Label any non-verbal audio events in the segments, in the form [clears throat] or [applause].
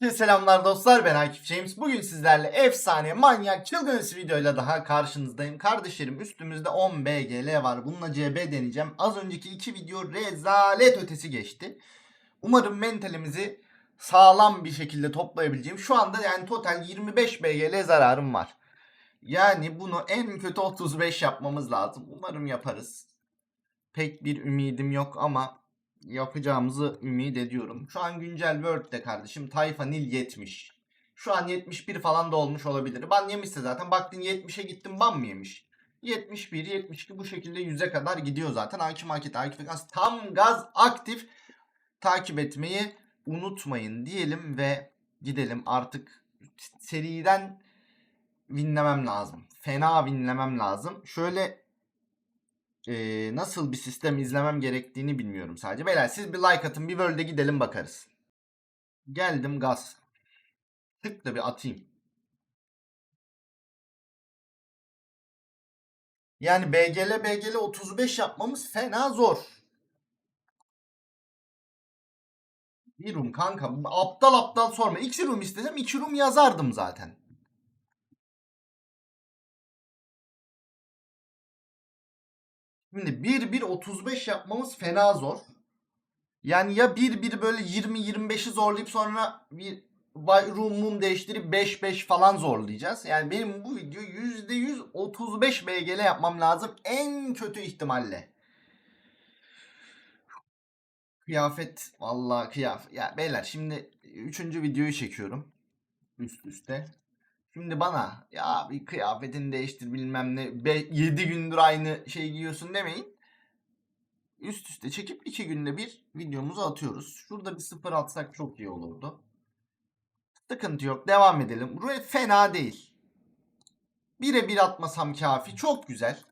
Herkese selamlar dostlar ben Akif James. Bugün sizlerle efsane, manyak, çılgın videoyla daha karşınızdayım. Kardeşlerim üstümüzde 10 BGL var. Bununla CB deneyeceğim. Az önceki iki video rezalet ötesi geçti. Umarım mentalimizi sağlam bir şekilde toplayabileceğim. Şu anda yani total 25 BGL zararım var. Yani bunu en kötü 35 yapmamız lazım. Umarım yaparız. Pek bir ümidim yok ama yapacağımızı ümit ediyorum. Şu an güncel Word'de kardeşim Tayfa Nil 70. Şu an 71 falan da olmuş olabilir. Ban yemişse zaten baktın 70'e gittim ban mı yemiş? 71, 72 bu şekilde 100'e kadar gidiyor zaten. Hakim Akit, Akif Gaz tam gaz aktif. Takip etmeyi unutmayın diyelim ve gidelim artık seriden winlemem lazım. Fena winlemem lazım. Şöyle eee, nasıl bir sistem izlemem gerektiğini bilmiyorum sadece. Beyler siz bir like atın bir World'e gidelim bakarız. Geldim gaz. Tık da bir atayım. Yani BGL BGL 35 yapmamız fena zor. Bir room kanka. Aptal aptal sorma. İki room istesem iki room yazardım zaten. Şimdi 1-1-35 yapmamız fena zor. Yani ya 1-1 böyle 20-25'i zorlayıp sonra bir room değiştirip 5-5 falan zorlayacağız. Yani benim bu video %100 35 BGL yapmam lazım en kötü ihtimalle. Kıyafet vallahi kıyafet. Ya beyler şimdi 3. videoyu çekiyorum üst üste. Şimdi bana ya bir kıyafetini değiştir bilmem ne 7 gündür aynı şey giyiyorsun demeyin. Üst üste çekip 2 günde bir videomuzu atıyoruz. Şurada bir sıfır atsak çok iyi olurdu. Sıkıntı yok. Devam edelim. Buraya fena değil. Bire bir atmasam kafi. Çok güzel.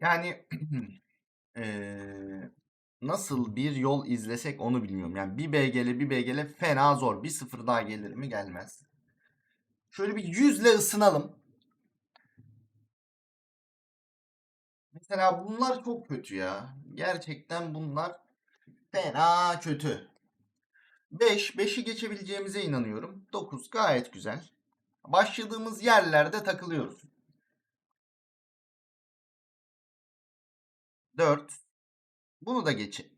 Yani [clears throat] eee, nasıl bir yol izlesek onu bilmiyorum. Yani bir BGL bir BGL fena zor. Bir sıfır daha gelir mi gelmez. Şöyle bir yüzle ısınalım. Mesela bunlar çok kötü ya. Gerçekten bunlar fena kötü. 5, 5'i geçebileceğimize inanıyorum. 9 gayet güzel. Başladığımız yerlerde takılıyoruz. 4. Bunu da geçin.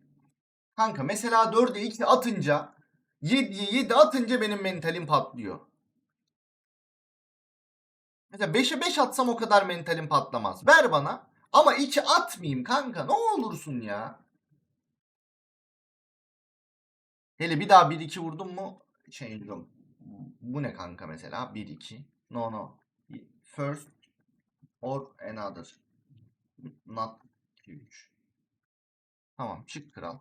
Kanka mesela 4'e 2 atınca 7'ye 7 atınca benim mentalim patlıyor. Mesela 5'e 5 atsam o kadar mentalim patlamaz. Ver bana. Ama 2 atmayayım kanka. Ne olursun ya. Hele bir daha 1-2 vurdum mu change room. Bu ne kanka mesela? 1-2. No no. First or another. Not 3. Tamam çık kral.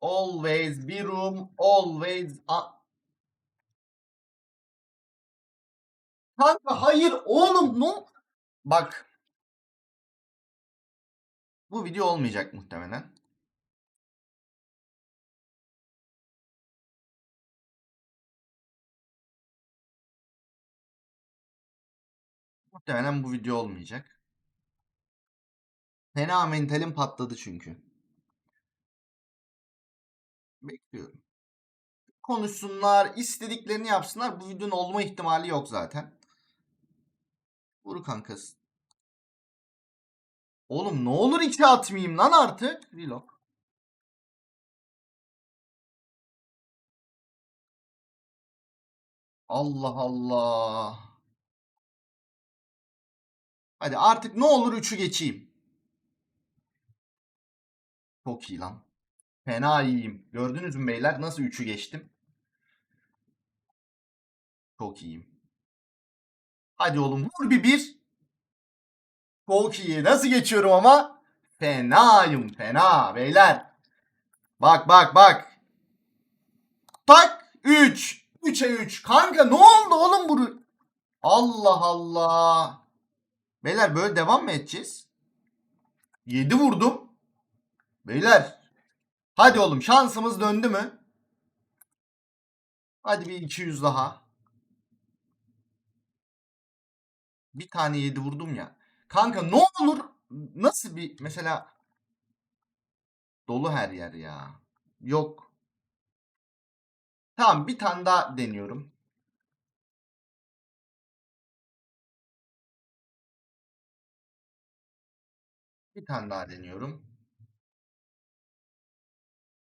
Always bir room. Always a- Kanka hayır oğlum no. Bak. Bu video olmayacak muhtemelen. Muhtemelen bu video olmayacak. Fena mentalim patladı çünkü. Bekliyorum. Konuşsunlar, istediklerini yapsınlar. Bu videonun olma ihtimali yok zaten. Vur kankası. Oğlum ne olur içe atmayayım lan artık. Vlog. Allah Allah. Hadi artık ne olur 3'ü geçeyim. Çok iyi lan. Fena iyiyim. Gördünüz mü beyler nasıl 3'ü geçtim? Çok iyiyim. Hadi oğlum vur bir bir. Çok iyi. Nasıl geçiyorum ama? Fenayım fena beyler. Bak bak bak. Tak 3. 3'e 3. Kanka ne oldu oğlum bu? Allah Allah. Beyler böyle devam mı edeceğiz? 7 vurdum. Beyler. Hadi oğlum şansımız döndü mü? Hadi bir 200 daha. Bir tane 7 vurdum ya. Kanka ne olur nasıl bir mesela dolu her yer ya. Yok. Tamam bir tane daha deniyorum. Bir tane daha deniyorum.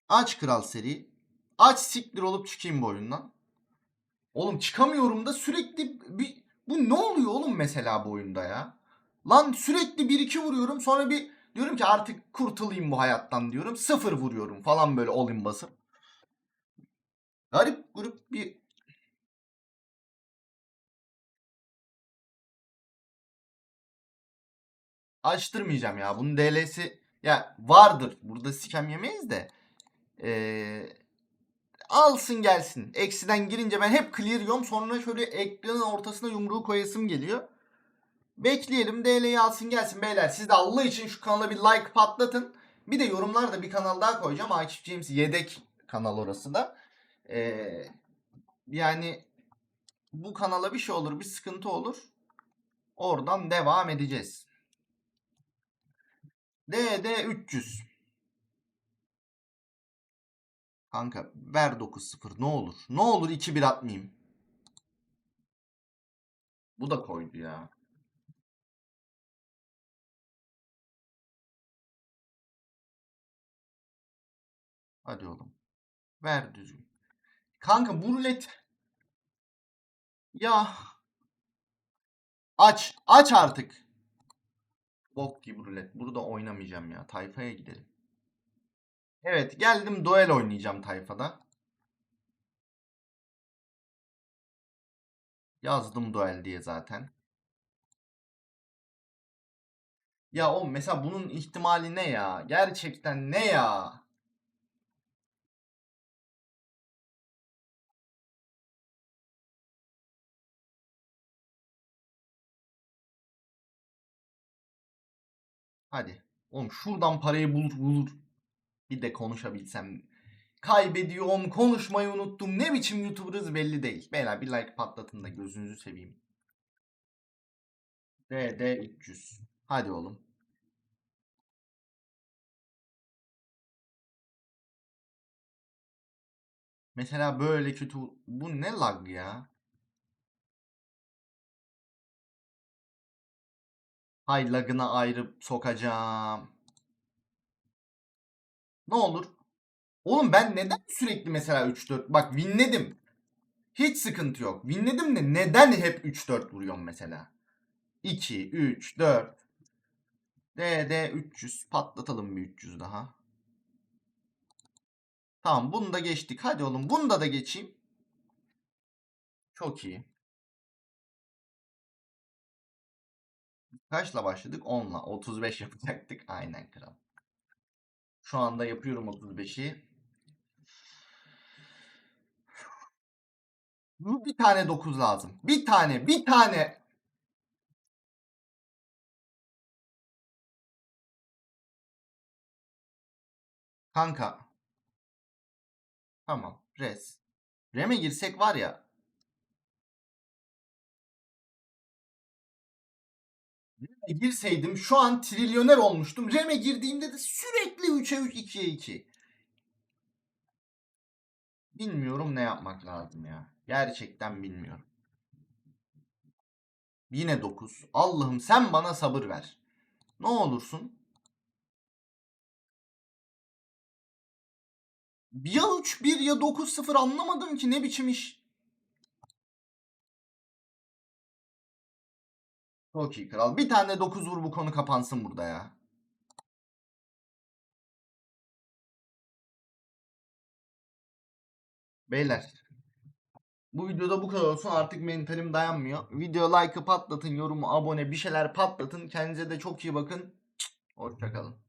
Aç kral seri. Aç siktir olup çıkayım bu oyundan. Oğlum çıkamıyorum da sürekli bir bu ne oluyor oğlum mesela bu oyunda ya? Lan sürekli 1-2 vuruyorum sonra bir diyorum ki artık kurtulayım bu hayattan diyorum. Sıfır vuruyorum falan böyle all basıp. Garip grup bir açtırmayacağım ya. Bunun DL'si ya vardır. Burada sikem yemeyiz de. Ee, alsın gelsin. Eksiden girince ben hep clear yiyorum. Sonra şöyle ekranın ortasına yumruğu koyasım geliyor. Bekleyelim DL'yi alsın gelsin beyler. Siz de Allah için şu kanala bir like patlatın. Bir de yorumlarda bir kanal daha koyacağım. Akif James yedek kanal orası da. Ee, yani bu kanala bir şey olur, bir sıkıntı olur. Oradan devam edeceğiz. DD 300. Kanka ver 9-0 ne olur. Ne olur 2-1 atmayayım. Bu da koydu ya. Hadi oğlum. Ver düzgün. Kanka bu rulet ya aç aç artık. Bok gibi rulet. Burada oynamayacağım ya. Tayfaya gidelim. Evet geldim duel oynayacağım tayfada. Yazdım duel diye zaten. Ya o mesela bunun ihtimali ne ya? Gerçekten ne ya? Hadi. Oğlum şuradan parayı bulur bulur. Bir de konuşabilsem. Kaybediyorum, konuşmayı unuttum. Ne biçim YouTuber'ız belli değil. Beyler bir like patlatın da gözünüzü seveyim. DD 300. Hadi oğlum. Mesela böyle kötü bu ne lag ya? Hay lagına ayrı sokacağım. Ne olur? Oğlum ben neden sürekli mesela 3-4 bak winledim. Hiç sıkıntı yok. Winledim de neden hep 3-4 vuruyorum mesela? 2, 3, 4. DD 300 patlatalım bir 300 daha. Tamam bunu da geçtik. Hadi oğlum bunu da geçeyim. Çok iyi. Kaçla başladık? 10'la. 35 [laughs] yapacaktık. Aynen kral. Şu anda yapıyorum 35'i. Bir tane 9 lazım. Bir tane, bir tane. Kanka. Tamam. Res. Rem'e girsek var ya. Girseydim şu an trilyoner olmuştum. Rem'e girdiğimde de sürekli 3'e 3, 2'ye 2. Bilmiyorum ne yapmak lazım ya. Gerçekten bilmiyorum. Yine 9. Allah'ım sen bana sabır ver. Ne olursun. Ya 3-1 ya 9-0 anlamadım ki ne biçim iş. Çok iyi kral. Bir tane 9 vur bu konu kapansın burada ya. Beyler. Bu videoda bu kadar olsun. Artık mentalim dayanmıyor. Video like'ı patlatın, yorumu, abone bir şeyler patlatın. Kendinize de çok iyi bakın. Hoşçakalın.